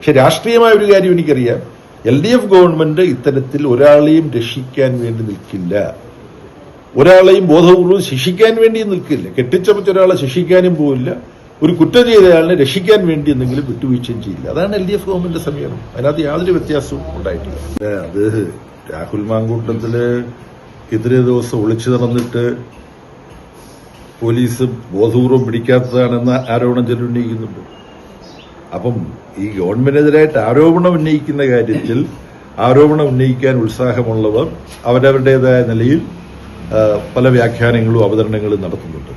പക്ഷെ രാഷ്ട്രീയമായ ഒരു കാര്യം എനിക്കറിയാം. എൽ ഡി എഫ് ഗവൺമെന്റ് ഇത്തരത്തിൽ ഒരാളെയും രക്ഷിക്കാൻ വേണ്ടി നിൽക്കില്ല. ഒരാളെയും ബോധപൂർവം ശിക്ഷിക്കാൻ വേണ്ടി നിൽക്കില്ല. കെട്ടിച്ചമച്ച ഒരാളെ ശിക്ഷിക്കാനും പോവില്ല. ഒരു കുറ്റം ചെയ്തയാളിനെ രക്ഷിക്കാൻ വേണ്ടി എന്തെങ്കിലും വിട്ടുവീഴ്ചയും ചെയ്യില്ല. അതാണ് എൽ ഡി എഫ് ഗവൺമെന്റിന്റെ സമീപനം. അതിനകത്ത് യാതൊരു വ്യത്യാസവും ഉണ്ടായിട്ടില്ല. അത് രാഹുൽ മാങ്കൂട്ടത്തിൽ എതിരെ ദിവസം ഒളിച്ചു നടന്നിട്ട് പോലീസ് ബോധപൂർവം പിടിക്കാത്തതാണെന്ന ആരോപണം ചിലർ ഉന്നയിക്കുന്നുണ്ട്. അപ്പം ഈ ഗവൺമെന്റിനെതിരായിട്ട് ആരോപണം ഉന്നയിക്കുന്ന കാര്യത്തിൽ ആരോപണം ഉന്നയിക്കാൻ ഉത്സാഹമുള്ളവർ അവരവരുടേതായ നിലയിൽ പല വ്യാഖ്യാനങ്ങളും അവതരണങ്ങളും നടത്തുന്നുണ്ട്.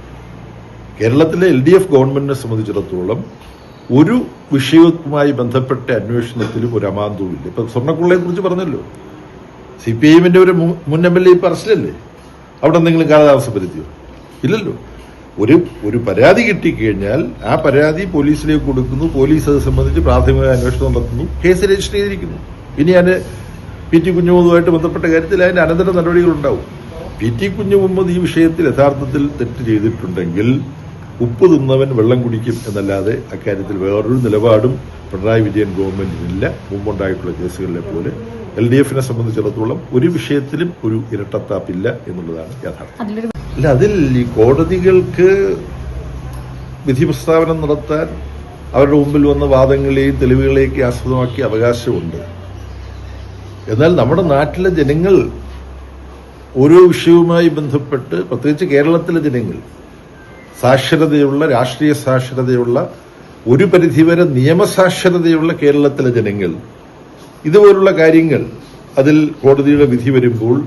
കേരളത്തിലെ എൽ ഡി എഫ് ഗവൺമെന്റിനെ സംബന്ധിച്ചിടത്തോളം ഒരു വിഷയവുമായി ബന്ധപ്പെട്ട അന്വേഷണത്തിലും ഒരു അമാന്തവുമില്ല ഇപ്പൊ സ്വർണക്കുള്ളയെ കുറിച്ച് പറഞ്ഞല്ലോ. സി പി ഐ എമ്മിന്റെ ഒരു മുൻ എം എൽ എ ഇപ്പൊ അറസ്റ്റിലല്ലേ? അവിടെ എന്തെങ്കിലും കാലതാമസം വരുത്തിയോ? ഇല്ലല്ലോ. ഒരു ഒരു പരാതി കിട്ടിക്കഴിഞ്ഞാൽ ആ പരാതി പോലീസിലേക്ക് കൊടുക്കുന്നു. പോലീസ് അത് സംബന്ധിച്ച് പ്രാഥമിക അന്വേഷണം നടത്തുന്നു. കേസ് രജിസ്റ്റർ ചെയ്തിരിക്കുന്നു. ഇനി അതിന് പി ടി കുഞ്ഞുമുഖവുമായിട്ട് ബന്ധപ്പെട്ട കാര്യത്തിൽ അതിന്റെ അനന്തര നടപടികൾ ഉണ്ടാവും പി ടി കുഞ്ഞുമുഹമ്മദ് ഈ വിഷയത്തിൽ യഥാർത്ഥത്തിൽ തെറ്റ് ചെയ്തിട്ടുണ്ടെങ്കിൽ ഉപ്പ് തിന്നവൻ വെള്ളം കുടിക്കും എന്നല്ലാതെ അക്കാര്യത്തിൽ വേറൊരു നിലപാടും പിണറായി വിജയൻ ഗവൺമെന്റിനില്ല. മുമ്പുണ്ടായിട്ടുള്ള കേസുകളിലെ പോലെ എൽ ഡി എഫിനെ സംബന്ധിച്ചിടത്തോളം ഒരു വിഷയത്തിലും ഒരു ഇരട്ടത്താപ്പില്ല എന്നുള്ളതാണ് യാഥാർത്ഥ്യം. അല്ല അതിൽ ഈ കോടതികൾക്ക് വിധി പ്രസ്താവന നടത്താൻ അവരുടെ മുമ്പിൽ വന്ന വാദങ്ങളെയും തെളിവുകളെയൊക്കെ ആസ്പദമാക്കി അവകാശമുണ്ട്. എന്നാൽ നമ്മുടെ നാട്ടിലെ ജനങ്ങൾ ഓരോ വിഷയവുമായി ബന്ധപ്പെട്ട് പ്രത്യേകിച്ച് കേരളത്തിലെ ജനങ്ങൾ സാക്ഷരതയുള്ള രാഷ്ട്രീയ സാക്ഷരതയുള്ള ഒരു പരിധിവരെ നിയമസാക്ഷരതയുള്ള കേരളത്തിലെ ജനങ്ങൾ ഇതുപോലുള്ള കാര്യങ്ങൾ അതിൽ കോടതിയുടെ വിധി വരുമ്പോൾ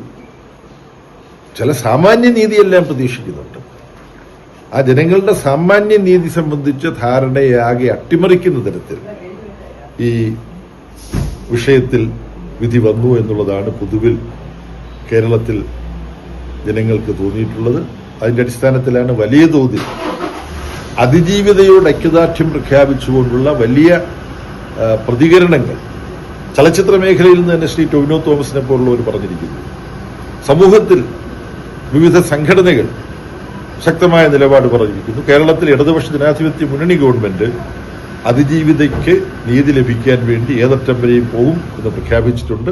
ചില സാമാന്യ നീതിയെല്ലാം പ്രതീക്ഷിക്കുന്നുണ്ട്. ആ ജനങ്ങളുടെ സാമാന്യ നീതി സംബന്ധിച്ച ധാരണയാകെ അട്ടിമറിക്കുന്ന തരത്തിൽ ഈ വിഷയത്തിൽ വിധി വന്നു എന്നുള്ളതാണ് പൊതുവിൽ കേരളത്തിൽ ജനങ്ങൾക്ക് തോന്നിയിട്ടുള്ളത്. അതിന്റെ അടിസ്ഥാനത്തിലാണ് വലിയ തോതിൽ അതിജീവിതയോട് ഐക്യദാർഢ്യം പ്രഖ്യാപിച്ചുകൊണ്ടുള്ള വലിയ പ്രതികരണങ്ങൾ. ചലച്ചിത്ര മേഖലയിൽ നിന്ന് തന്നെ ശ്രീ ടൊവിനോ തോമസിനെ പോലുള്ളവർ പറഞ്ഞിരിക്കുന്നു. സമൂഹത്തിൽ വിവിധ സംഘടനകൾ ശക്തമായ നിലപാട് പറഞ്ഞിരിക്കുന്നു. കേരളത്തിൽ ഇടതുപക്ഷ ജനാധിപത്യ മുന്നണി ഗവൺമെന്റ് അതിജീവിതയ്ക്ക് നീതി ലഭിക്കാൻ വേണ്ടി ഏതറ്റം വരെയും പോകും എന്ന് പ്രഖ്യാപിച്ചിട്ടുണ്ട്.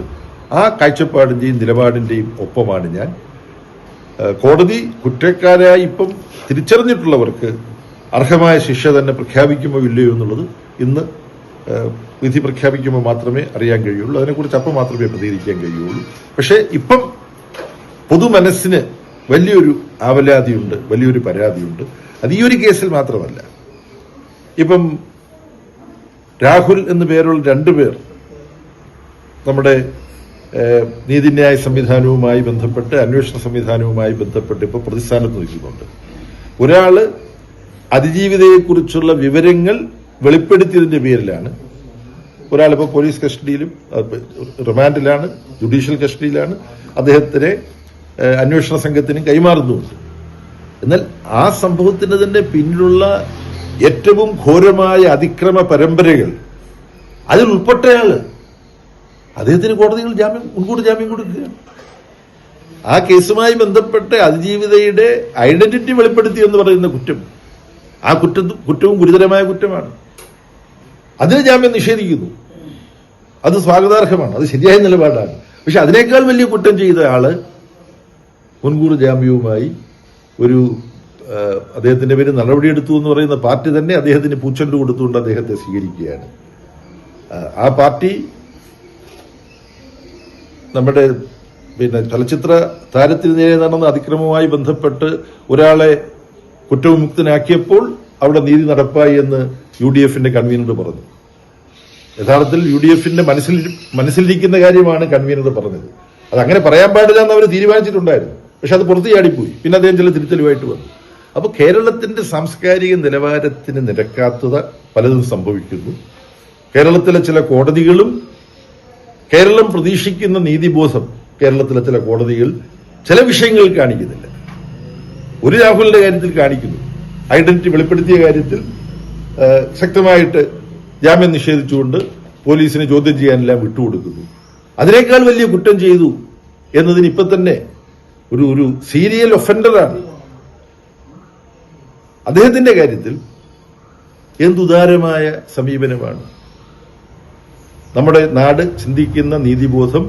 ആ കാഴ്ചപ്പാടിന്റെയും നിലപാടിന്റെയും ഒപ്പമാണ് ഞാൻ. കോടതി കുറ്റക്കാരായി ഇപ്പം തിരിച്ചറിഞ്ഞിട്ടുള്ളവർക്ക് അർഹമായ ശിക്ഷ തന്നെ പ്രഖ്യാപിക്കുമോ ഇല്ലയോ എന്നുള്ളത് ഇന്ന് വിധി പ്രഖ്യാപിക്കുമ്പോൾ മാത്രമേ അറിയാൻ കഴിയുള്ളൂ. അതിനെക്കുറിച്ച് അപ്പം മാത്രമേ പ്രതികരിക്കാൻ കഴിയുള്ളൂ. പക്ഷേ ഇപ്പം പൊതുമനസ്സിന് വലിയൊരു ആവലാതിയുണ്ട് വലിയൊരു പരാതിയുണ്ട്. അത് ഈ ഒരു കേസിൽ മാത്രമല്ല. ഇപ്പം രാഹുൽ എന്നു പേരുള്ള രണ്ടുപേർ നമ്മുടെ നീതിന്യായ സംവിധാനവുമായി ബന്ധപ്പെട്ട് അന്വേഷണ സംവിധാനവുമായി ബന്ധപ്പെട്ട് ഇപ്പോൾ പ്രതിസ്ഥാനത്ത് നിൽക്കുന്നുണ്ട്. ഒരാൾ അതിജീവിതയെക്കുറിച്ചുള്ള വിവരങ്ങൾ വെളിപ്പെടുത്തിയതിന്റെ പേരിലാണ്. ഒരാളിപ്പോൾ പോലീസ് കസ്റ്റഡിയിലും റിമാൻഡിലാണ് ജുഡീഷ്യൽ കസ്റ്റഡിയിലാണ്. അദ്ദേഹത്തിനെ അന്വേഷണ സംഘത്തിന് കൈമാറുന്നുമുണ്ട് എന്നാൽ ആ സംഭവത്തിന് തന്നെ പിന്നിലുള്ള ഏറ്റവും ഘോരമായ അതിക്രമ പരമ്പരകൾ അതിൽ ഉൾപ്പെട്ടയാൾ അദ്ദേഹത്തിന് കോടതികൾ ജാമ്യം മുൻകൂട്ടി ജാമ്യം കൊടുക്കുകയാണ്. ആ കേസുമായി ബന്ധപ്പെട്ട് അതിജീവിതയുടെ ഐഡന്റിറ്റി വെളിപ്പെടുത്തി എന്ന് പറയുന്ന കുറ്റം ആ കുറ്റം കുറ്റവും ഗുരുതരമായ കുറ്റമാണ്. അതിന് ജാമ്യം നിഷേധിക്കുന്നു. അത് സ്വാഗതാർഹമാണ് അത് ശരിയായ നിലപാടാണ്. പക്ഷെ അതിനേക്കാൾ വലിയ കുറ്റം ചെയ്ത ആൾ മുൻകൂർ ജാമ്യവുമായി ഒരു അദ്ദേഹത്തിന്റെ പേര് നടപടിയെടുത്തു എന്ന് പറയുന്ന പാർട്ടി തന്നെ അദ്ദേഹത്തിന് പൂച്ചെണ്ട് കൊടുത്തുകൊണ്ട് അദ്ദേഹത്തെ സ്വീകരിക്കുകയാണ്. ആ പാർട്ടി നമ്മുടെ പിന്നെ ചലച്ചിത്ര താരത്തിന് നേരെ നടന്ന അതിക്രമവുമായി ബന്ധപ്പെട്ട് ഒരാളെ കുറ്റവിമുക്തനാക്കിയപ്പോൾ അവിടെ നീതി നടപ്പായി എന്ന് യു ഡി എഫിന്റെ കൺവീനർ പറഞ്ഞു. യഥാർത്ഥത്തിൽ യു ഡി എഫിന്റെ മനസ്സിൽ മനസ്സിലിരിക്കുന്ന കാര്യമാണ് കൺവീനർ പറഞ്ഞത്. അത് അങ്ങനെ പറയാൻ പാടില്ല എന്ന് അവർ തീരുമാനിച്ചിട്ടുണ്ടായിരുന്നു. പക്ഷെ അത് പുറത്തു ചാടിപ്പോയി പിന്നെ അദ്ദേഹം ചില തിരുത്തലുമായിട്ട് വന്നു. അപ്പോൾ കേരളത്തിന്റെ സാംസ്കാരിക നിലവാരത്തിന് നിരക്കാത്തത് പലതും സംഭവിക്കുന്നു. കേരളത്തിലെ ചില കോടതികളും കേരളം പ്രതീക്ഷിക്കുന്ന നീതിബോധം കേരളത്തിലെ ചില കോടതികൾ ചില വിഷയങ്ങൾ കാണിക്കുന്നില്ല. ഒരു രാഹുലിന്റെ കാര്യത്തിൽ കാണിക്കുന്നു. ഐഡന്റിറ്റി വെളിപ്പെടുത്തിയ കാര്യത്തിൽ ശക്തമായിട്ട് ജാമ്യം നിഷേധിച്ചുകൊണ്ട് പോലീസിനെ ചോദ്യം ചെയ്യാനെല്ലാം വിട്ടുകൊടുക്കുന്നു. അതിനേക്കാൾ വലിയ കുറ്റം ചെയ്തു എന്നതിന് ഇപ്പൊ തന്നെ ഒരു ഒരു സീരിയൽ ഒഫൻഡറാണ് അദ്ദേഹത്തിന്റെ കാര്യത്തിൽ എന്തുദാരമായ സമീപനമാണ്. നമ്മുടെ നാട് ചിന്തിക്കുന്ന നീതിബോധം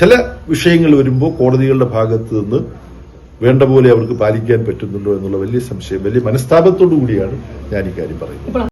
ചില വിഷയങ്ങൾ വരുമ്പോൾ കോടതികളുടെ ഭാഗത്ത് നിന്ന് വേണ്ട പോലെ അവർക്ക് പാലിക്കാൻ പറ്റുന്നുണ്ടോ എന്നുള്ള വലിയ സംശയം വലിയ മനസ്താപത്തോടു കൂടിയാണ് ഞാൻ ഇക്കാര്യം പറയുന്നത്.